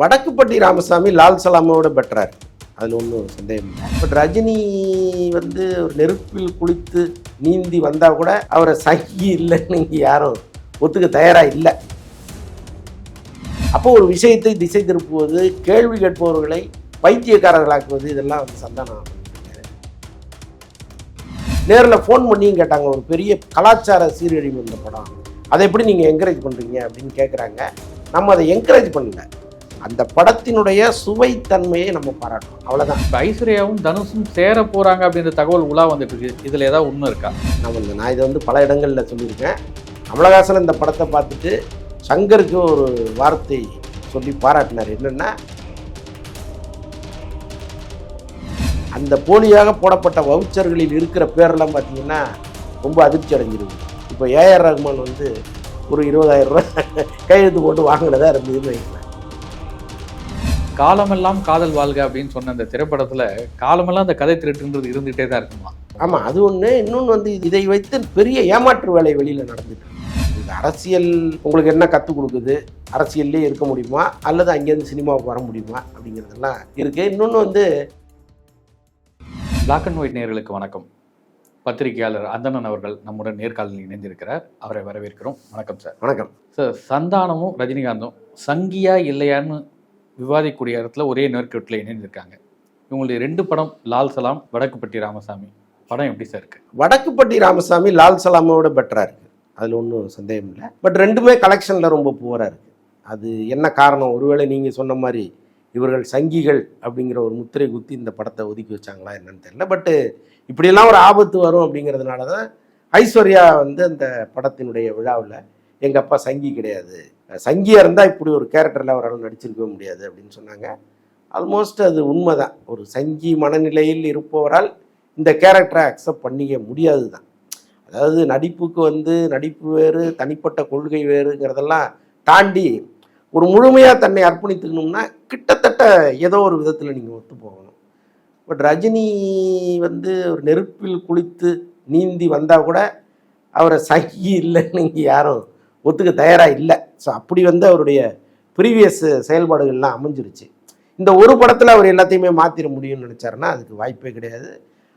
வடக்குப்பட்டி ராமசாமி லால் சலாமோட பெட்டரார் அதில் ஒன்றும் சந்தேகம் இல்லை. பட் ரஜினி வந்து ஒரு நெருப்பில் குளித்து நீந்தி வந்தால் கூட அவரை சங்கி இல்லைன்னு இங்கே யாரும் ஒத்துக்க தயாராக இல்லை. அப்போ ஒரு விஷயத்தை திசை திருப்புவது கேள்வி கேட்பவர்களை பைத்தியக்காரர்களாக்குவது இதெல்லாம் வந்து சந்தானம் நேரில் ஃபோன் பண்ணியும் கேட்டாங்க. ஒரு பெரிய கலாச்சார சீரழிவு இந்த படம். அதை எப்படி நீங்கள் என்கரேஜ் பண்ணுறீங்க அப்படின்னு கேட்குறாங்க நம்ம அதை என்கரேஜ் பண்ணல. அந்த படத்தினுடைய சுவைத்தன்மையை நம்ம பாராட்டணும். அவ்வளோதான் இப்ப ஐஸ்வர்யாவும் தனுஷும் சேர போறாங்க அப்படின்ற தகவல் உலா வந்துட்டு இருக்கு. இதுல ஏதாவது உண்மை இருக்கா? நம்ம இந்த நான் இதை வந்து பல இடங்களில் சொல்லியிருக்கேன். கமலஹாசன் இந்த படத்தை பார்த்துட்டு சங்கருக்கு ஒரு வார்த்தை சொல்லி பாராட்டினார். என்னென்னா அந்த போலியாக போடப்பட்ட வவுச்சர்களில் இருக்கிற பேரெல்லாம் பார்த்தீங்கன்னா ரொம்ப அதிர்ச்சி அடைஞ்சிருக்கு இப்போ ஏஆர் ரஹ்மான் வந்து ஒரு இருபதாயிரம் ரூபாய் கையெழுத்து போட்டு வாங்கினதா இருந்ததுன்னு வைங்களேன். காலமெல்லாம் காதல் வாழ்க அப்படின்னு சொன்ன அந்த திரைப்படத்துல காலமெல்லாம் அந்த கதை திருட்டுன்றது இருந்துகிட்டே தான் இருக்குமா? ஆமாம் அது ஒன்று இன்னொன்று வந்து இதை வைத்து பெரிய ஏமாற்று வேலை வெளியில் நடந்துட்டு. இந்த அரசியல் உங்களுக்கு என்ன கற்றுக் கொடுக்குது? அரசியல்லே இருக்க முடியுமா? அல்லது அங்கேருந்து சினிமாவுக்கு வர முடியுமா? அப்படிங்கிறதெல்லாம் இருக்குது இன்னொன்று வந்து பிளாக் அண்ட் ஒயிட் நேயர்களுக்கு வணக்கம். பத்திரிகையாளர் அந்தணன் அவர்கள் நம்முடன் நேர்காணலில் இணைந்திருக்கிறார். அவரை வரவேற்கிறோம். வணக்கம் சார். வணக்கம். சார் சந்தானமும் ரஜினிகாந்தும் சங்கியா இல்லையான்னு விவாதிக்கூடிய இடத்துல ஒரே நேர்கட்டில் இணைந்திருக்காங்க. இவங்களுடைய ரெண்டு படம் லால் சலாம் வடக்குப்பட்டி ராமசாமி. படம் எப்படி சார் இருக்கு? வடக்குப்பட்டி ராமசாமி லால் சலாமோட பெட்டராக இருக்குது அதில் ஒன்றும் சந்தேகம் இல்லை. பட் ரெண்டுமே கலெக்ஷனில் ரொம்ப புவராக இருக்குது அது என்ன காரணம்? ஒருவேளை நீங்கள் சொன்ன மாதிரி இவர்கள் சங்கிகள் அப்படிங்கிற ஒரு முத்திரை குத்தி இந்த படத்தை ஒதுக்கி வச்சாங்களா என்னன்னு தெரியல. பட்டு இப்படியெல்லாம் ஒரு ஆபத்து வரும் அப்படிங்கிறதுனால தான் ஐஸ்வர்யா வந்து அந்த படத்தினுடைய விழாவில் எங்கள் அப்பா சங்கி கிடையாது. சங்கியாக இருந்தால் இப்படி ஒரு கேரக்டரில் அவரால் நடிச்சிருக்கவே முடியாது அப்படின்னு சொன்னாங்க. ஆல்மோஸ்ட் அது உண்மைதான். ஒரு சங்கி மனநிலையில் இருப்பவரால் இந்த கேரக்டரை அக்செப்ட் பண்ணிக்க முடியாது தான் அதாவது நடிப்புக்கு வந்து நடிப்பு வேறு தனிப்பட்ட கொள்கை வேறுங்கிறதெல்லாம் தாண்டி ஒரு முழுமையாக தன்னை அர்ப்பணித்துக்கணும்னா கிட்டத்தட்ட ஏதோ ஒரு விதத்தில் நீங்கள் ஒத்து போகணும். பட் ரஜினி வந்து ஒரு நெருப்பில் குளித்து நீந்தி வந்தால் கூட அவரை சங்கி இல்லைன்னு இங்கே யாரும் ஒத்துக்க தயாராக இல்லை. ஸோ அப்படி வந்து அவருடைய ப்ரீவியஸ் செயல்பாடுகள்லாம் அமைஞ்சிருச்சு. இந்த ஒரு படத்தில் அவர் எல்லாத்தையுமே மாற்றிட முடியும்னு நினச்சாருன்னா அதுக்கு வாய்ப்பே கிடையாது.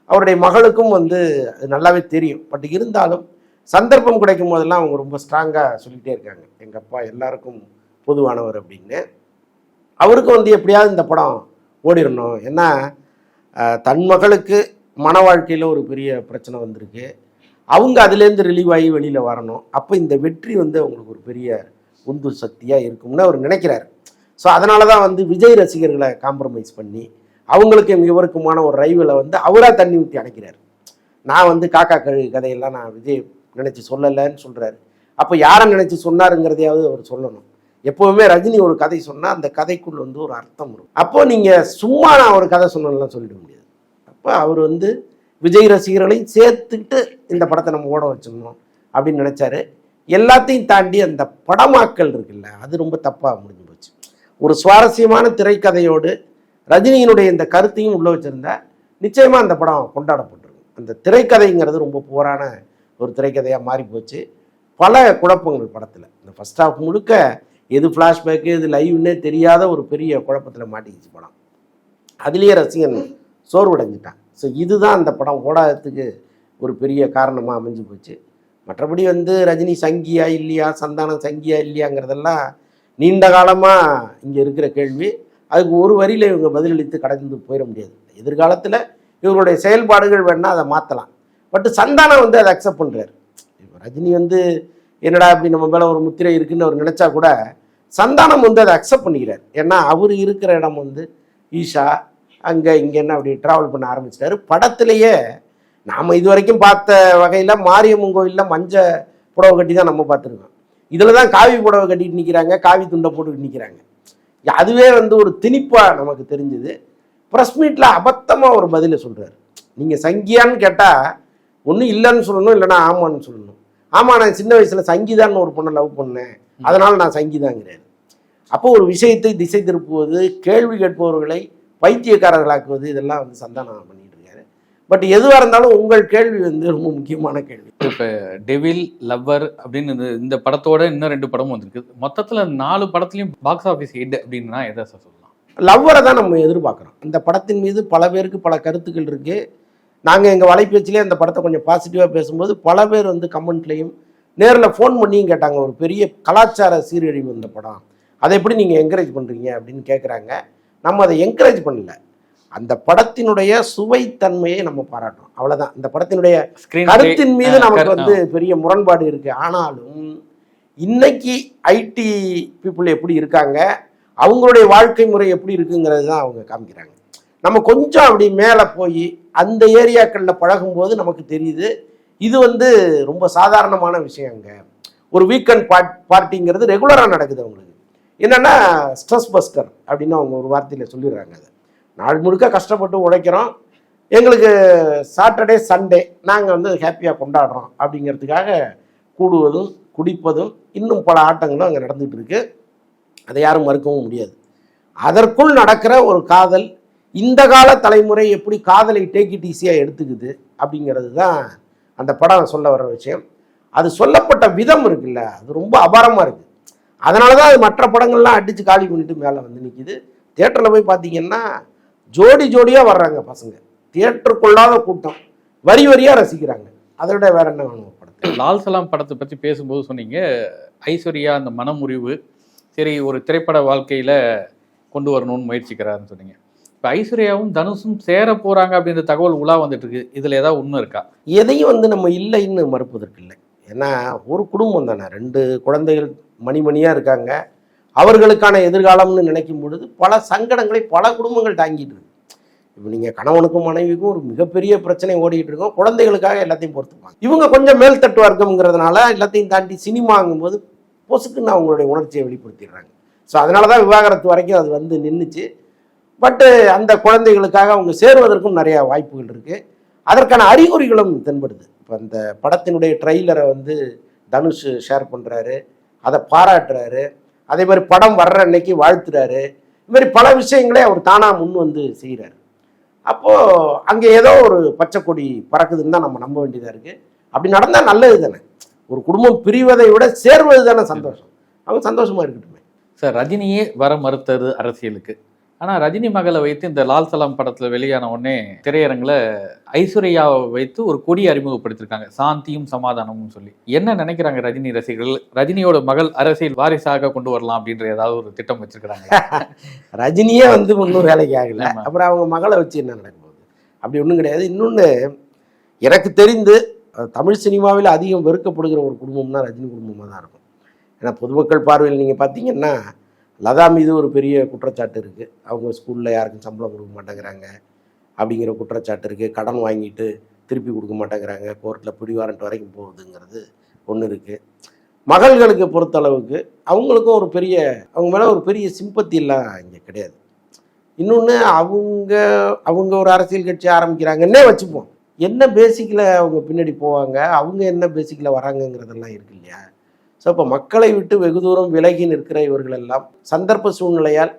அவருடைய மகளுக்கும் வந்து அது நல்லாவே தெரியும். பட் இருந்தாலும் சந்தர்ப்பம் கிடைக்கும் போதெல்லாம் அவங்க ரொம்ப ஸ்ட்ராங்காக சொல்லிகிட்டே இருக்காங்க. எங்கள் அப்பா எல்லாருக்கும் பொதுவானவர் அப்படின்னு. அவருக்கும் வந்து எப்படியாவது இந்த படம் ஓடிடணும் ஏன்னா தன் மகளுக்கு மன வாழ்க்கையில் ஒரு பெரிய பிரச்சனை வந்திருக்கு. அவங்க அதுலேருந்து ரிலீவ் ஆகி வெளியில் வரணும். அப்போ இந்த வெற்றி வந்து அவங்களுக்கு ஒரு பெரிய உந்து சக்தியாக இருக்கும்னு அவர் நினைக்கிறார். ஸோ அதனால தான் வந்து விஜய் ரசிகர்களை காம்ப்ரமைஸ் பண்ணி அவங்களுக்கு இவருக்குமான ஒரு ரைவலை வந்து அவராக தண்ணி ஊற்றி அடைக்கிறார் நான் வந்து காக்கா கழுகு கதையெல்லாம் நான் விஜய் நினச்சி சொல்லலைன்னு சொல்கிறாரு அப்போ யாரை நினச்சி சொன்னாருங்கிறதையாவது அவர் சொல்லணும். எப்போவுமே ரஜினி ஒரு கதை சொன்னால் அந்த கதைக்குள் வந்து ஒரு அர்த்தம் வரும். அப்போது நீங்கள் சும்மா நான் ஒரு கதை சொன்னலாம் சொல்லிட முடியாது. அப்போ அவர் வந்து விஜய் ரசிகர்களையும் சேர்த்துக்கிட்டு இந்த படத்தை நம்ம ஓட வச்சிடணும் அப்படின்னு நினச்சாரு. எல்லாத்தையும் தாண்டி அந்த படமாக்கல் இருக்குல்ல அது ரொம்ப தப்பாக முடிஞ்சு போச்சு. ஒரு சுவாரஸ்யமான திரைக்கதையோடு ரஜினியினுடைய இந்த கருத்தையும் உள்ள வச்சிருந்தா நிச்சயமாக அந்த படம் கொண்டாடப்பட்டிருக்கும். அந்த திரைக்கதைங்கிறது ரொம்ப போரான ஒரு திரைக்கதையாக மாறி போச்சு. பல குழப்பங்கள் படத்தில். இந்த ஃபர்ஸ்ட் ஹாஃப் முழுக்க எது ஃப்ளாஷ்பேக்கு எது லைவ்னே தெரியாத ஒரு பெரிய குழப்பத்தில் மாட்டிக்கிச்சு படம். அதுலேயே ரசிகன் சோர்வடைஞ்சிட்டான். ஸோ இதுதான் அந்த படம். ஓடாததுக்கு ஒரு பெரிய காரணமாக அமைஞ்சு போச்சு. மற்றபடி வந்து ரஜினி சங்கியா இல்லையா சந்தானம் சங்கியா இல்லையாங்கிறதெல்லாம் நீண்ட காலமாக இங்கே இருக்கிற கேள்வி. அதுக்கு ஒரு வரியில் இவங்க பதிலளித்து கடந்து போயிட முடியாது. எதிர்காலத்தில் இவருடைய செயல்பாடுகள் வேணால் அதை மாற்றலாம் பட் சந்தானம் வந்து அதை அக்செப்ட் பண்ணுறாரு இப்போ ரஜினி வந்து என்னடா அப்படி நம்ம மேலே ஒரு முத்திரை இருக்குன்னு அவர் நினச்சா கூட சந்தானம் வந்து அதை அக்செப்ட் பண்ணிக்கிறார். ஏன்னா அவர் இருக்கிற இடம் வந்து ஈஷா அங்கே இங்கேன்னு அப்படி ட்ராவல் பண்ண ஆரம்பிச்சிட்டாரு. படத்திலேயே நாம் இது வரைக்கும் பார்த்த வகையில் மாரியம்மன் கோயிலில் மஞ்ச புடவை கட்டி தான் நம்ம பார்த்துருக்கோம். இதில் தான் காவி புடவை கட்டிட்டு நிற்கிறாங்க காவி துண்டை போட்டுக்கிட்டு நிற்கிறாங்க அதுவே வந்து ஒரு திணிப்பாக நமக்கு தெரிஞ்சுது. ப்ரெஸ் மீட்டில் அபத்தமாக ஒரு பதிலை சொல்கிறார் நீங்கள் சங்கியான்னு கேட்டால் ஒன்றும் இல்லைன்னு சொல்லணும் இல்லைன்னா ஆமான்னு சொல்லணும். ஆமாம் நான் சின்ன வயசில் சங்கீதான்னு ஒரு பொண்ணை லவ் பண்ணேன். அதனால் நான் சங்கீதாங்கிறாரு அப்போ ஒரு விஷயத்தை திசை திருப்புவது கேள்வி கேட்பவர்களை பைத்தியக்காரர்களாக்குவது இதெல்லாம் வந்து சந்தானம் பண்ணிட்டு இருக்காரு. பட் எதுவாக இருந்தாலும் உங்கள் கேள்வி வந்து ரொம்ப முக்கியமான கேள்வி. இப்போ டெவில் லவ்வர் அப்படின்னு இந்த- படத்தோட இன்னும் ரெண்டு படமும் வந்திருக்கு. மொத்தத்துல நாலு படத்துலயும் பாக்ஸ் ஆஃபீஸ் ஹெட் அப்படின்னா எதை சார் சொல்லலாம்? லவ்வரை தான் நம்ம எதிர்பார்க்குறோம். இந்த படத்தின் மீது பல பேருக்கு பல கருத்துக்கள் இருக்குது நாங்கள் எங்கள் வலைபேச்சிலே அந்த படத்தை கொஞ்சம் பாசிட்டிவாக பேசும்போது பல பேர் வந்து கமெண்ட்லேயும் நேரில் ஃபோன் பண்ணியும் கேட்டாங்க. ஒரு பெரிய கலாச்சார சீரழிவு இந்த படம். அதை எப்படி நீங்கள் என்கரேஜ் பண்ணுறீங்க அப்படின்னு கேட்குறாங்க நம்ம அதை என்கரேஜ் பண்ணல. அந்த படத்தினுடைய சுவைத்தன்மையை நம்ம பாராட்டுறோம் அவ்வளவுதான். இந்த படத்தினுடைய ஸ்கிரீன் கருத்தின் மீது நமக்கு வந்து பெரிய முரண்பாடு இருக்கு. ஆனாலும் இன்னைக்கு ஐடி பீப்புள் எப்படி இருக்காங்க? அவங்களுடைய வாழ்க்கை முறை எப்படி இருக்குங்கிறது தான் அவங்க காமிக்கிறாங்க. நம்ம கொஞ்சம் அப்படி மேலே போய் அந்த ஏரியாக்களில் பழகும்போது நமக்கு தெரியுது இது வந்து ரொம்ப சாதாரணமான விஷயங்க. ஒரு வீக்கெண்ட் பார்ட் பார்ட்டிங்கிறது ரெகுலராக நடக்குது அவங்களுக்கு. என்னென்னா ஸ்ட்ரெஸ் பஸ்டர் அப்படின்னு அவங்க ஒரு வார்த்தையில் சொல்லிடுறாங்க அதை. நாள் முழுக்க கஷ்டப்பட்டு உழைக்கிறோம். எங்களுக்கு சாட்டர்டே சண்டே நாங்கள் வந்து ஹாப்பியாக கொண்டாடுறோம் அப்படிங்கிறதுக்காக கூடுவதும் குடிப்பதும் இன்னும் பல ஆட்டங்களும் அங்கே நடந்துகிட்டு இருக்கு. அதை யாரும் மறுக்கவும் முடியாது. அதற்குள் நடக்கிற ஒரு காதல் இந்த கால தலைமுறை எப்படி காதலை டேக் இட் ஈஸியாக எடுத்துக்குது அப்படிங்கிறது தான் அந்த படம் சொல்ல வர்ற விஷயம். அது சொல்லப்பட்ட விதம் இருக்குல்ல அது ரொம்ப அபாரமாக இருக்குது அதனால தான் அது மற்ற படங்கள்லாம் அடித்து காலி பண்ணிட்டு மேலே வந்து நிற்கிது தேட்டரில் போய் பார்த்தீங்கன்னா ஜோடி ஜோடியாக வர்றாங்க பசங்க. தியேட்டருக்குள்ளாத கூட்டம். வரி வரியாக ரசிக்கிறாங்க. அதை விட வேற என்ன வேணும் படத்தை லால் சலாம் படத்தை பத்தி பேசும்போது சொன்னீங்க ஐஸ்வர்யா அந்த மனமுறிவு சரி ஒரு திரைப்பட வாழ்க்கையில கொண்டு வரணும்னு முயற்சிக்கிறாருன்னு சொன்னீங்க. இப்போ ஐஸ்வர்யாவும் தனுஷும் சேர போறாங்க அப்படின்ற தகவல் உலா வந்துட்டு இருக்கு. இதுல ஏதாவது உண்மை இருக்கா? எதையும் வந்து நம்ம இல்லைன்னு மறுப்பதற்கு இல்லை. ஏன்னா ஒரு குடும்பம் தானே. ரெண்டு குழந்தைகள் மணிமணியாக இருக்காங்க. அவர்களுக்கான எதிர்காலம்னு நினைக்கும் பொழுது பல சங்கடங்களை பல குடும்பங்கள் தாங்கிட்டு இருக்கு. இப்போ நீங்கள் கணவனுக்கும் மனைவிக்கும் ஒரு மிகப்பெரிய பிரச்சனை ஓடிட்டு இருக்கோம். குழந்தைகளுக்காக எல்லாத்தையும் பொறுத்துப்பாங்க. இவங்க கொஞ்சம் மேல்தட்டு வர்க்கம்ங்கிறதுனால எல்லாத்தையும் தாண்டி சினிமாங்கும்போது பொசுக்குன்னு அவங்களுடைய உணர்ச்சியை வெளிப்படுத்திடுறாங்க. ஸோ அதனால தான் விவாகரத்து வரைக்கும் அது வந்து நின்றுச்சு பட்டு அந்த குழந்தைகளுக்காக அவங்க சேருவதற்கும் நிறையா வாய்ப்புகள் இருக்குது அதற்கான அறிகுறிகளும் தென்படுது. இப்போ அந்த படத்தினுடைய ட்ரெய்லரை வந்து தனுஷ் ஷேர் பண்ணுறாரு அதை பாராட்டுறாரு. அதே மாதிரி படம் வர்ற அன்னைக்கு வாழ்த்துறாரு. இது மாதிரி பல விஷயங்களே அவர் தானாக முன் வந்து செய்கிறாரு அப்போது அங்கே ஏதோ ஒரு பச்சை கொடி பறக்குதுன்னு தான் நம்ம நம்ப வேண்டியதாக இருக்குது அப்படி நடந்தால் நல்லது தானே. ஒரு குடும்பம் பிரிவதை விட சேர்வது தானே சந்தோஷம். அவங்க சந்தோஷமாக இருக்கட்டுமே. சார் ரஜினியே வர மறுத்தது அரசியலுக்கு. ஆனா ரஜினி மகளை வைத்து இந்த லால் சலாம் படத்துல வெளியான உடனே திரையரங்குல ஐஸ்வர்யாவை வைத்து ஒரு கொடி அறிமுகப்படுத்திருக்காங்க. சாந்தியும் சமாதானமும் சொல்லி. என்ன நினைக்கிறாங்க ரஜினி ரசிகர்கள்? ரஜினியோட மகள் அரசியல் வாரிசாக கொண்டு வரலாம் அப்படின்ற ஏதாவது ஒரு திட்டம் வச்சிருக்கிறாங்க ரஜினியே வந்து ஒன்றும் வேலைக்கு ஆகல. அப்புறம் அவங்க மகளை வச்சு என்ன நடக்க போகுது அப்படி ஒன்றும் கிடையாது. இன்னொன்று எனக்கு தெரிந்து தமிழ் சினிமாவில் அதிகம் வெறுக்கப்படுகிற ஒரு குடும்பம்னா ரஜினி குடும்பமாக தான் இருக்கும். ஏன்னா பொதுமக்கள் பார்வையில் நீங்கள் பார்த்தீங்கன்னா லதா மீது ஒரு பெரிய குற்றச்சாட்டு இருக்குது அவங்க ஸ்கூலில் யாருக்கும் சம்பளம் கொடுக்க மாட்டேங்கிறாங்க. அப்படிங்கிற குற்றச்சாட்டு இருக்குது கடன் வாங்கிட்டு திருப்பி கொடுக்க மாட்டேங்கிறாங்க. கோர்ட்டில் பிடிவாரண்ட் வரைக்கும் போகுதுங்கிறது ஒன்று இருக்குது மகள்களுக்கு பொறுத்தளவுக்கு அவங்களுக்கும் ஒரு பெரிய அவங்க மேலே ஒரு பெரிய சிம்பத்திலாம் இங்கே கிடையாது. இன்னொன்று அவங்க அவங்க ஒரு அரசியல் கட்சி ஆரம்பிக்கிறாங்கன்னே வச்சுப்போம்? என்ன பேசிக்கில் அவங்க பின்னாடி போவாங்க? அவங்க என்ன பேசிக்கில் வராங்கங்கிறதெல்லாம் இருக்கு இல்லையா? ஸோ இப்போ மக்களை விட்டு வெகு தூரம் விலகி நிற்கிற இவர்கள் எல்லாம் சந்தர்ப்ப சூழ்நிலையால்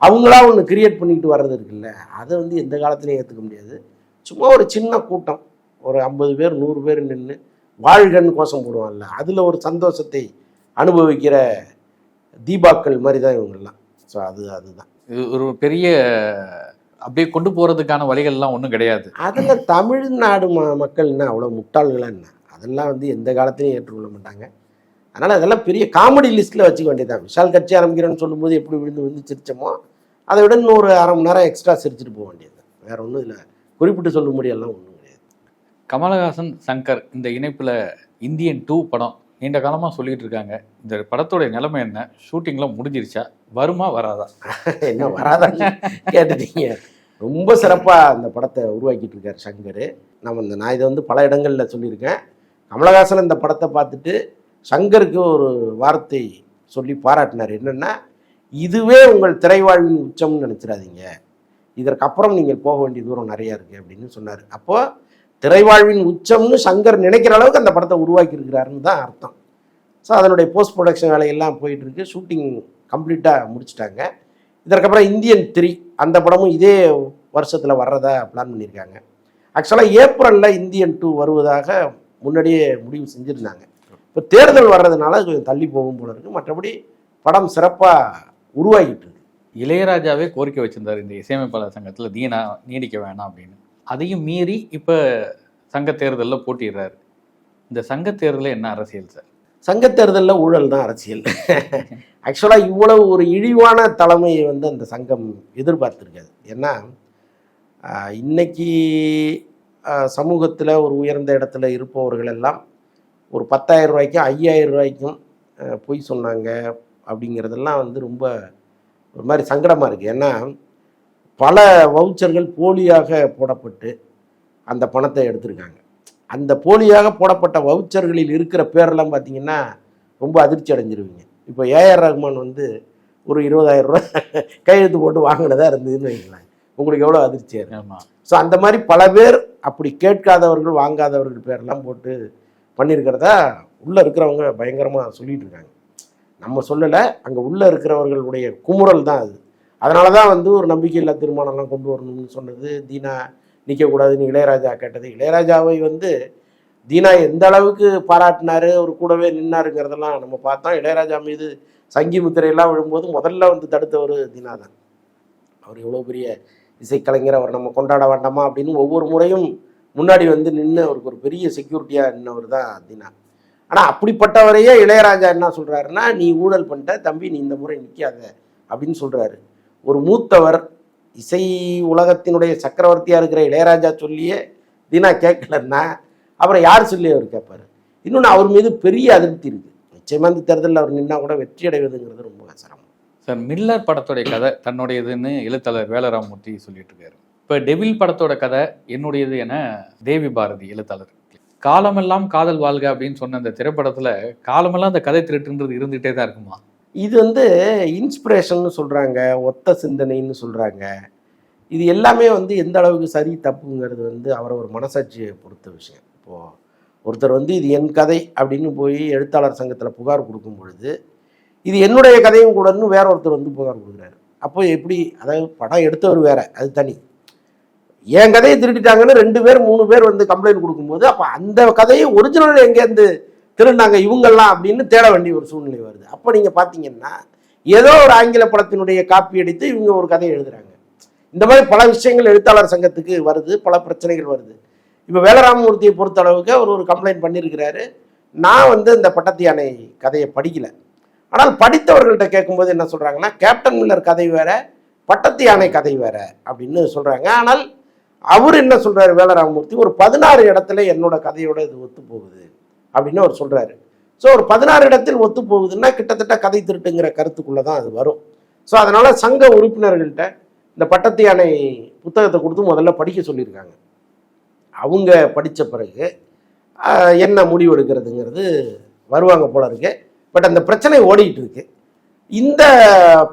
அவங்களா ஒன்று கிரியேட் பண்ணிக்கிட்டு வர்றது இருக்குல்ல அதை வந்து எந்த காலத்துலையும் ஏற்றுக்க முடியாது. சும்மா ஒரு சின்ன கூட்டம் ஒரு ஐம்பது பேர் நூறு பேர் நின்று வாழ்கன்னு கோஷம் போடுவாங்கல்ல அதில் ஒரு சந்தோஷத்தை அனுபவிக்கிற தீபாக்கள் மாதிரி தான் இவங்கெல்லாம். ஸோ அது அதுதான். இது ஒரு பெரிய அப்படியே கொண்டு போறதுக்கான வழிகள்லாம் ஒன்றும் கிடையாது. அதில் தமிழ்நாடு ம மக்கள்னா அவ்வளோ முட்டாள்களா என்ன? அதெல்லாம் வந்து எந்த காலத்துலையும் ஏற்றுக்கொள்ள மாட்டாங்க. அதனால் அதெல்லாம் பெரிய காமெடி லிஸ்ட்டில் வச்சுக்க வேண்டியதுதான். விஷால் கட்சி ஆரம்பிக்கிறேன்னு சொல்லும்போது எப்படி விழுந்து விழுந்து சிரிச்சோமோ அதை விட இன்னும் ஒரு அரை மணி நேரம் எக்ஸ்ட்ரா சிரிச்சிட்டு போக வேண்டியது. வேற ஒன்றும் இல்லை. குறிப்பிட்டு சொல்லும்படியெல்லாம் ஒன்றும் கிடையாது. கமலஹாசன் சங்கர் இந்த இணைப்புல இந்தியன் டூ படம் நீண்ட காலமா சொல்லிட்டு இருக்காங்க. இந்த படத்தோட நிலைமை என்ன? ஷூட்டிங்லாம் முடிஞ்சிருச்சா? வருமா வராதா? என்ன வராதான்னு கேட்டுட்டீங்க. ரொம்ப சிறப்பாக அந்த படத்தை உருவாக்கிட்டு இருக்கார் சங்கர். நம்ம இந்த நான் இதை வந்து பல இடங்களில் சொல்லியிருக்கேன். கமலஹாசன் இந்த படத்தை பார்த்துட்டு சங்கருக்கு ஒரு வார்த்தை சொல்லி பாராட்டினார். என்னென்னா இதுவே உங்கள் திரைவாழ்வின் உச்சம்னு நினச்சிடாதீங்க. இதற்கப்புறம் நீங்கள் போக வேண்டிய தூரம் நிறையா இருக்குது அப்படின்னு சொன்னார். அப்போது திரைவாழ்வின் உச்சம்னு சங்கர் நினைக்கிற அளவுக்கு அந்த படத்தை உருவாக்கி இருக்கிறாருன்னு தான் அர்த்தம். ஸோ அதனுடைய போஸ்ட் ப்ரொடக்ஷன் வேலையெல்லாம் போயிட்டுருக்கு. ஷூட்டிங் கம்ப்ளீட்டாக முடிச்சிட்டாங்க. இதற்கப்புறம் இந்தியன் த்ரீ அந்த படமும் இதே வருஷத்தில் வர்றதா பிளான் பண்ணியிருக்காங்க. ஆக்சுவலாக ஏப்ரலில் இந்தியன் டூ வருவதாக முன்னாடியே முடிவு செஞ்சுருந்தாங்க. இப்போ தேர்தல் வர்றதுனால அது கொஞ்சம் தள்ளி போகும் போல இருக்கு. மற்றபடி படம் சிறப்பாக உருவாகிட்டு இருக்கு. இளையராஜாவே கோரிக்கை வச்சிருந்தாரு இந்த இசையமைப்பாளர் சங்கத்துல தீனா நீடிக்க வேணாம் அப்படின்னு. அதையும் மீறி இப்ப சங்க தேர்தல்ல போட்டிடுறாரு. இந்த சங்க தேர்தலில் என்ன அரசியல் சார்? சங்க தேர்தலில் ஊழல் தான் அரசியல். ஆக்சுவலாக இவ்வளவு ஒரு இழிவான தலைமையை வந்து அந்த சங்கம் எதிர்பார்த்துருக்காது. ஏன்னா இன்னைக்கு சமூகத்தில் ஒரு உயர்ந்த இடத்துல இருப்பவர்கள் எல்லாம் ஒரு பத்தாயிரம் ரூபாய்க்கும் ஐயாயிரம் ரூபாய்க்கும் பொய் சொன்னாங்க அப்படிங்கிறதெல்லாம் வந்து ரொம்ப ஒரு மாதிரி சங்கடமாக இருக்குது ஏன்னா பல வவுச்சர்கள் போலியாக போடப்பட்டு அந்த பணத்தை எடுத்திருக்காங்க. அந்த போலியாக போடப்பட்ட வவுச்சர்களில் இருக்கிற பேரெல்லாம் பார்த்தீங்கன்னா ரொம்ப அதிர்ச்சி அடைஞ்சிருவீங்க. இப்போ ஏஆர் ரஹ்மான் வந்து ஒரு இருபதாயிரம் ரூபாய் கையெழுத்து போட்டு வாங்கினதா இருந்ததுன்னு வைங்களேன். உங்களுக்கு எவ்வளோ அதிர்ச்சியாக இருக்கும் ஸோ அந்த மாதிரி பல பேர் அப்படி கேட்காதவர்கள் வாங்காதவர்கள் பேரெல்லாம் போட்டு பண்ணியிருக்கிறதா உள்ளே இருக்கிறவங்க பயங்கரமாக சொல்லிட்டு இருக்காங்க. நம்ம சொல்லலை அங்கே உள்ளே இருக்கிறவர்களுடைய குமுறல் தான் அது. அதனால தான் வந்து ஒரு நம்பிக்கையில்லா தீர்மானம்லாம் கொண்டு வரணும்னு சொன்னது தீனா. நிற்கக்கூடாதுன்னு இளையராஜா கேட்டது. இளையராஜாவை வந்து தீனா எந்த அளவுக்கு பாராட்டினாரு ஒரு கூடவே நின்னாருங்கிறதெல்லாம் நம்ம பார்த்தோம். இளையராஜா மீது சங்கி முத்திரையெல்லாம் விழும்போது முதல்ல வந்து தடுத்தவர் தீனா தான். அவர் எவ்வளோ பெரிய இசைக்கலைஞர் அவர் நம்ம கொண்டாட வேண்டாமா அப்படின்னு ஒவ்வொரு முறையும் முன்னாடி வந்து நின்று அவருக்கு ஒரு பெரிய செக்யூரிட்டியாக நின்னவர் தான் தீனா. ஆனால் அப்படிப்பட்டவரையே இளையராஜா என்ன சொல்கிறாருன்னா நீ ஊழல் பண்ணிட்ட தம்பி நீ இந்த முறை நிற்காத அப்படின்னு சொல்கிறாரு ஒரு மூத்தவர் இசை உலகத்தினுடைய சக்கரவர்த்தியாக இருக்கிற இளையராஜா சொல்லியே தீனா கேட்கலன்னா அப்புறம் யார் சொல்லி அவர் கேட்பார் இன்னொன்று அவர் மீது பெரிய அதிருப்தி இருக்குது நிச்சயமாக இந்த தேர்தலில் அவர் நின்னா கூட வெற்றி அடைவதுங்கிறது ரொம்ப சிரமம். சார் மில்லர் படத்துடைய கதை தன்னுடையதுன்னு எழுத்தாளர் வேலராமூர்த்தி சொல்லிட்டு இருக்காரு. இப்போ டெவில் படத்தோட கதை என்னுடையது என தேவி பாரதி எழுத்தாளர். காலமெல்லாம் காதல் வாழ்க அப்படின்னு சொன்ன அந்த திரைப்படத்தில் காலமெல்லாம் அந்த கதை திருட்டுன்றது இருந்துகிட்டே தான் இருக்குமா? இது வந்து இன்ஸ்பிரேஷன்னு சொல்கிறாங்க ஒத்த சிந்தனைன்னு சொல்கிறாங்க இது எல்லாமே வந்து எந்த அளவுக்கு சரி தப்புங்கிறது வந்து அவரை ஒரு மனசாட்சியை பொறுத்த விஷயம். இப்போது ஒருத்தர் வந்து இது என் கதை அப்படின்னு போய் எழுத்தாளர் சங்கத்தில் புகார் கொடுக்கும் பொழுது இது என்னுடைய கதையும் கூடன்னு வேற ஒருத்தர் வந்து புகார் கொடுக்குறாரு. அப்போ எப்படி அதாவது படம் எடுத்தவர் வேற அது தனி. என் கதையை திருடிட்டாங்கன்னு ரெண்டு பேர் மூணு பேர் வந்து கம்ப்ளைண்ட் கொடுக்கும்போது அப்போ அந்த கதையை ஒரிஜினல் எங்கேருந்து திருடினாங்க இவங்கெல்லாம் அப்படின்னு தேட வேண்டிய ஒரு சூழ்நிலை வருது. அப்போ நீங்கள் பார்த்தீங்கன்னா ஏதோ ஒரு ஆங்கில படத்தினுடைய காப்பி அடித்து இவங்க ஒரு கதையை எழுதுறாங்க. இந்த மாதிரி பல விஷயங்கள் எழுத்தாளர் சங்கத்துக்கு வருது பல பிரச்சனைகள் வருது. இப்போ வேலராமமூர்த்தியை பொறுத்த அளவுக்கு அவர் ஒரு கம்ப்ளைண்ட் பண்ணியிருக்கிறாரு. நான் வந்து இந்த பட்டத்து யானை கதையை படிக்கல. ஆனால் படித்தவர்கள்ட்ட கேட்கும்போது என்ன சொல்கிறாங்கன்னா கேப்டன் மில்லர் கதை வேற பட்டத்து யானை கதை வேற அப்படின்னு சொல்கிறாங்க ஆனால் அவர் என்ன சொல்றாரு வேலராமமூர்த்தி? ஒரு பதினாறு இடத்துல என்னோட கதையோட இது ஒத்து போகுது அப்படின்னு அவர் சொல்கிறாரு ஸோ ஒரு பதினாறு இடத்தில் ஒத்து போகுதுன்னா கிட்டத்தட்ட கதை திருட்டுங்கிற கருத்துக்குள்ளே தான் அது வரும். ஸோ அதனால் சங்க உறுப்பினர்கள்ட்ட இந்த பட்டத்து யானை புத்தகத்தை கொடுத்து முதல்ல படிக்க சொல்லியிருக்காங்க. அவங்க படித்த பிறகு என்ன முடிவு எடுக்கிறதுங்கிறது வருவாங்க போல இருக்கு. பட் அந்த பிரச்சனை ஓடிக்கிட்டு இருக்கு. இந்த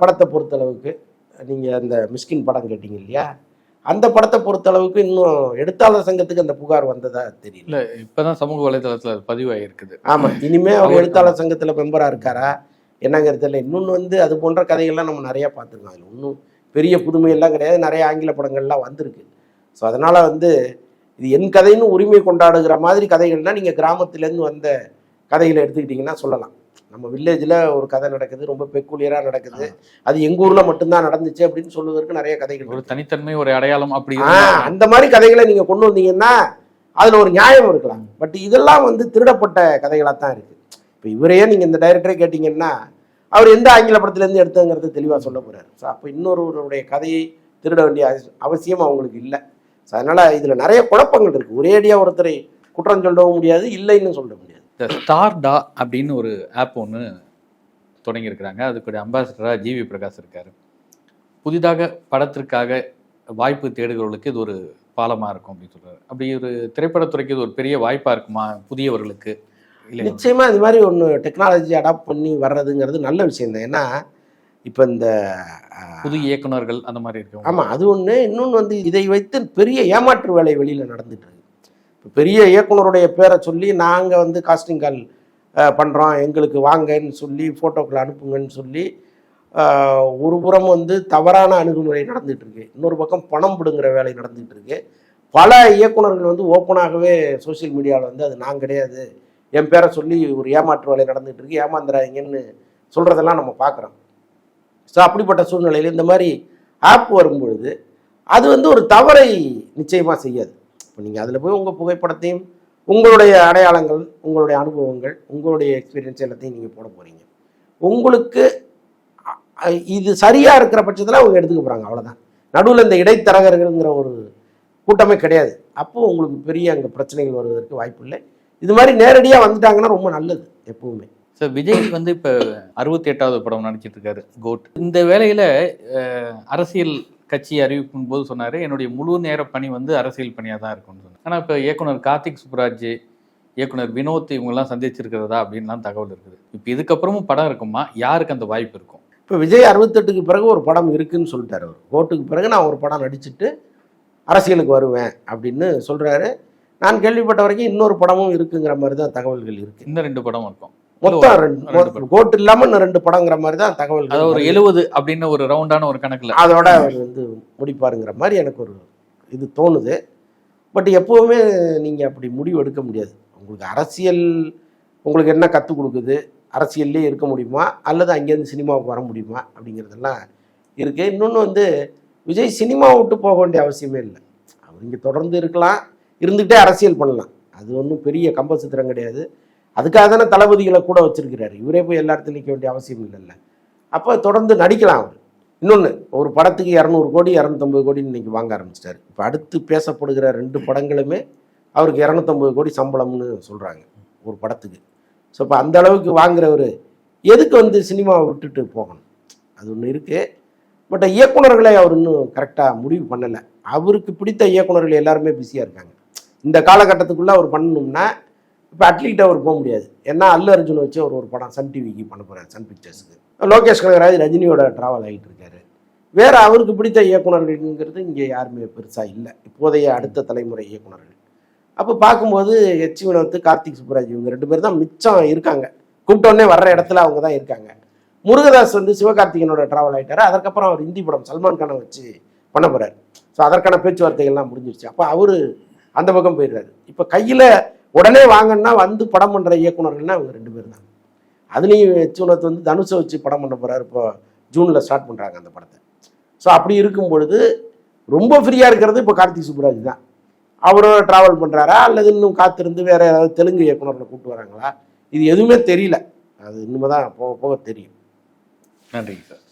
படத்தை பொறுத்தளவுக்கு நீங்கள் அந்த மிஸ்கின் படம் கேட்டீங்க இல்லையா? அந்த படத்தை பொறுத்தளவுக்கு இன்னும் எழுத்தாளர் சங்கத்துக்கு அந்த புகார் வந்ததா தெரியல. இல்ல இப்பதான் சமூக வலைதளத்துல பதிவாயிருக்குது. ஆமா இனிமே அவர் அவர் எழுத்தாளர் சங்கத்துல மெம்பரா இருக்காரா? என்னங்கிறது தெரியல. இன்னொன்று வந்து அது போன்ற கதைகள்லாம் நம்ம நிறைய பார்த்துருக்கோம். அதில் இன்னும் பெரிய புதுமையெல்லாம் கிடையாது. நிறைய ஆங்கில படங்கள்லாம் வந்திருக்கு. ஸோ அதனால வந்து இது என் கதைன்னு உரிமை கொண்டாடுகிற மாதிரி கதைகள்னா நீங்கள் கிராமத்துலேருந்து வந்த கதைகளை எடுத்துக்கிட்டிங்கன்னா சொல்லலாம். நம்ம வில்லேஜில் ஒரு கதை நடக்குது ரொம்ப பெக்குலியராக நடக்குது. அது எங்கள் ஊரில் மட்டும்தான் நடந்துச்சு அப்படின்னு சொல்லுவதற்கு நிறைய கதைகள் ஒரு. தனித்தன்மை ஒரு அடையாளம் அப்படி அந்த மாதிரி கதைகளை நீங்கள் கொண்டு வந்தீங்கன்னா அதில் ஒரு நியாயம் இருக்கலாம். பட் இதெல்லாம் வந்து திருடப்பட்ட கதைகளாக தான் இருக்குது இப்போ இவரையே நீங்கள் இந்த டைரக்டரே கேட்டிங்கன்னா அவர் எந்த ஆங்கில படத்துலேருந்து எடுத்தங்கிறது தெளிவாக சொல்ல போகிறார் ஸோ அப்போ இன்னொருவருடைய கதையை திருட வேண்டிய அவசி- அவசியம் அவங்களுக்கு இல்லை. ஸோ அதனால் இதில் நிறைய குழப்பங்கள் இருக்குது ஒரேடியாக ஒருத்தரை குற்றம் சொல்லவும் முடியாது இல்லைன்னு சொல்ல முடியாது. இந்த ஸ்டார்டா அப்படின்னு ஒரு ஆப் ஒன்று தொடங்கியிருக்கிறாங்க. அதுக்குடைய அம்பாசிடராக ஜிவி பிரகாஷ் இருக்காரு. புதிதாக படத்திற்காக வாய்ப்பு தேடுகிறவர்களுக்கு இது ஒரு பாலமாக இருக்கும் அப்படின்னு சொல்றாரு. அப்படி ஒரு திரைப்படத்துறைக்கு இது ஒரு பெரிய வாய்ப்பாக இருக்குமா? புதியவர்களுக்கு? இல்லை நிச்சயமாக இது மாதிரி ஒன்று டெக்னாலஜி அடாப்ட் பண்ணி வர்றதுங்கிறது நல்ல விஷயம் தான். ஏன்னா இப்போ இந்த புது இயக்குனர்கள் அந்த மாதிரி இருக்கு ஆமாம் அது ஒன்று இன்னொன்று வந்து இதை வைத்து பெரிய ஏமாற்று வேலை வெளியில் நடந்துட்டு இருக்கு. பெரிய இயக்குனருடைய பேரை சொல்லி நாங்கள் வந்து காஸ்டிங் கால் பண்ணுறோம் எங்களுக்கு வாங்கன்னு சொல்லி ஃபோட்டோக்களை அனுப்புங்கன்னு சொல்லி ஒரு புறம் வந்து தவறான அணுகுமுறை நடந்துகிட்ருக்கு இன்னொரு பக்கம் பணம் பிடுங்குற வேலை நடந்துகிட்ருக்கு பல இயக்குனர்கள் வந்து ஓப்பனாகவே சோஷியல் மீடியாவில் வந்து அது நான் கிடையாது. என் பேரை சொல்லி ஒரு ஏமாற்று வேலை நடந்துகிட்ருக்கு ஏமாந்துறாங்கன்னு சொல்கிறதெல்லாம் நம்ம பார்க்குறோம் ஸோ அப்படிப்பட்ட சூழ்நிலையில் இந்த மாதிரி ஆப் வரும்பொழுது அது வந்து ஒரு தவறை நிச்சயமாக செய்யாது. இப்போ நீங்கள் அதில் போய் உங்கள் புகைப்படத்தையும் உங்களுடைய அடையாளங்கள் உங்களுடைய அனுபவங்கள் உங்களுடைய எக்ஸ்பீரியன்ஸ் எல்லாத்தையும் நீங்கள் போட போகிறீங்க உங்களுக்கு இது சரியாக இருக்கிற பட்சத்தில் அவங்க எடுத்துக்க போகிறாங்க அவ்வளோதான் நடுவில் இந்த இடைத்தரகர்கள்ங்கிற ஒரு கூட்டமே கிடையாது. அப்போது உங்களுக்கு பெரிய அங்கே பிரச்சனைகள் வருவதற்கு வாய்ப்பு இல்லை. இது மாதிரி நேரடியாக வந்துட்டாங்கன்னா ரொம்ப நல்லது எப்பவுமே. ஸோ விஜய் வந்து இப்போ அறுபத்தி எட்டாவது படம் நடிச்சிட்டு இருக்காரு கோட் இந்த வேலையில் அரசியல் கட்சி அறிவிக்கும் போது சொன்னாரு என்னுடைய முழு நேர பணி வந்து அரசியல் பணியாக தான் இருக்கும்னு சொன்னார். ஆனால் இப்போ இயக்குனர் கார்த்திக் சுப்ராஜ் இயக்குனர் வினோத் இவங்கெல்லாம் சந்திச்சிருக்கிறதா அப்படின்லாம் தகவல் இருக்குது. இப்போ இதுக்கப்புறமும் படம் இருக்குமா? யாருக்கு அந்த வாய்ப்பு இருக்கும்? இப்போ விஜய் அறுபத்தெட்டுக்கு பிறகு ஒரு படம் இருக்குன்னு சொல்லிட்டாரு அவர். கோட்டுக்கு பிறகு நான் ஒரு படம் நடிச்சுட்டு அரசியலுக்கு வருவேன் அப்படின்னு சொல்கிறாரு நான் கேள்விப்பட்ட வரைக்கும் இன்னொரு படமும் இருக்குங்கிற மாதிரி தான் தகவல்கள் இருக்கு. இன்னும் ரெண்டு படம் இருக்கும். மொத்தம் ரெண்டு. கோட்டு இல்லாமல் இன்னும் ரெண்டு படங்கிற மாதிரி தான் அதாவது ஒரு. எழுபது அப்படின்னு ஒரு ரவுண்டான ஒரு கணக்குல. அதோட அவர் வந்து முடிப்பாருங்கிற மாதிரி எனக்கு ஒரு இது தோணுது. பட் எப்போவுமே நீங்கள் அப்படி முடிவு எடுக்க முடியாது. உங்களுக்கு அரசியல் உங்களுக்கு என்ன கற்றுக் கொடுக்குது? அரசியல்லே இருக்க முடியுமா? அல்லது அங்கேருந்து சினிமாவுக்கு வர முடியுமா? அப்படிங்கிறதெல்லாம் இருக்குது இன்னொன்று வந்து விஜய் சினிமா விட்டு போக வேண்டிய அவசியமே இல்லை. அவர் இங்கே தொடர்ந்து இருக்கலாம். இருந்துகிட்டே அரசியல் பண்ணலாம். அது ஒன்றும் பெரிய கம்பசித்திரம் கிடையாது. அதுக்காக தானே தளபதிகளை கூட வச்சிருக்கிறாரு. இவரே போய் எல்லா இடத்துலையும் நிற்க வேண்டிய அவசியம் இல்லைல்ல. அப்போ தொடர்ந்து நடிக்கலாம் அவர். இன்னொன்று ஒரு படத்துக்கு இரநூறு கோடி இரநூத்தம்பது கோடி இன்றைக்கி வாங்க ஆரம்பிச்சிட்டாரு. இப்போ அடுத்து பேசப்படுகிற ரெண்டு படங்களுமே அவருக்கு இரநூத்தம்பது கோடி சம்பளம்னு சொல்கிறாங்க ஒரு படத்துக்கு. ஸோ இப்போ அந்த அளவுக்கு வாங்குறவர் எதுக்கு வந்து சினிமாவை விட்டுட்டு போகணும்? அது ஒன்று இருக்குது பட் இயக்குனர்களை அவர் இன்னும் கரெக்டாக முடிவு பண்ணலை. அவருக்கு பிடித்த இயக்குனர்கள் எல்லாருமே பிஸியாக இருக்காங்க. இந்த காலகட்டத்துக்குள்ளே அவர் பண்ணணும்னா இப்போ அட்லீட் அவர் போக முடியாது. ஏன்னா அல்லு அர்ஜுனை வச்சு அவர் ஒரு படம் சன் டிவிக்கு பண்ண போகிறார் சன் பிக்சர்ஸுக்கு லோகேஷ் கனகராஜ் ரஜினியோட ட்ராவல் ஆகிட்டு இருக்காரு. வேறு அவருக்கு பிடித்த இயக்குனர்கள்ங்கிறது இங்கே யாருமே பெருசாக இல்லை. இப்போதைய அடுத்த தலைமுறை இயக்குனர்கள் அப்போ பார்க்கும்போது ஹெச் வினோத் கார்த்திக் சுப்ராஜ் இவங்க ரெண்டு பேர் தான் மிச்சம் இருக்காங்க. கூப்பிட்டோடனே வர்ற இடத்துல அவங்க தான் இருக்காங்க. முருகதாஸ் வந்து சிவகார்த்திகனோட ட்ராவல் ஆகிட்டாரு அதற்கப்புறம் அவர் ஹிந்தி படம் சல்மான் கானை வச்சு பண்ண போகிறார் ஸோ அதற்கான பேச்சுவார்த்தைகள்லாம் முடிஞ்சிருச்சு. அப்போ அவர் அந்த பக்கம் போயிடுறாரு. இப்போ கையில் உடனே வாங்கன்னா வந்து படம் பண்ணுற இயக்குனர்கள்னா அவங்க ரெண்டு பேர் தான். அதுலேயும் எச் வந்து தனுஷை வச்சு படம் பண்ண போகிறாரு இப்போ ஜூனில் ஸ்டார்ட் பண்ணுறாங்க அந்த படத்தை. ஸோ அப்படி இருக்கும் பொழுது ரொம்ப ஃப்ரீயாக இருக்கிறது இப்போ கார்த்திக் சுப்புராஜ் தான். அவரோட ட்ராவல் பண்ணுறாரா அல்லது இன்னும் காத்திருந்து வேறு ஏதாவது தெலுங்கு இயக்குனர்களை கூப்பிட்டு வராங்களா? இது எதுவுமே தெரியல. அது இன்னுமே தான் போக போக தெரியும். நன்றி சார்.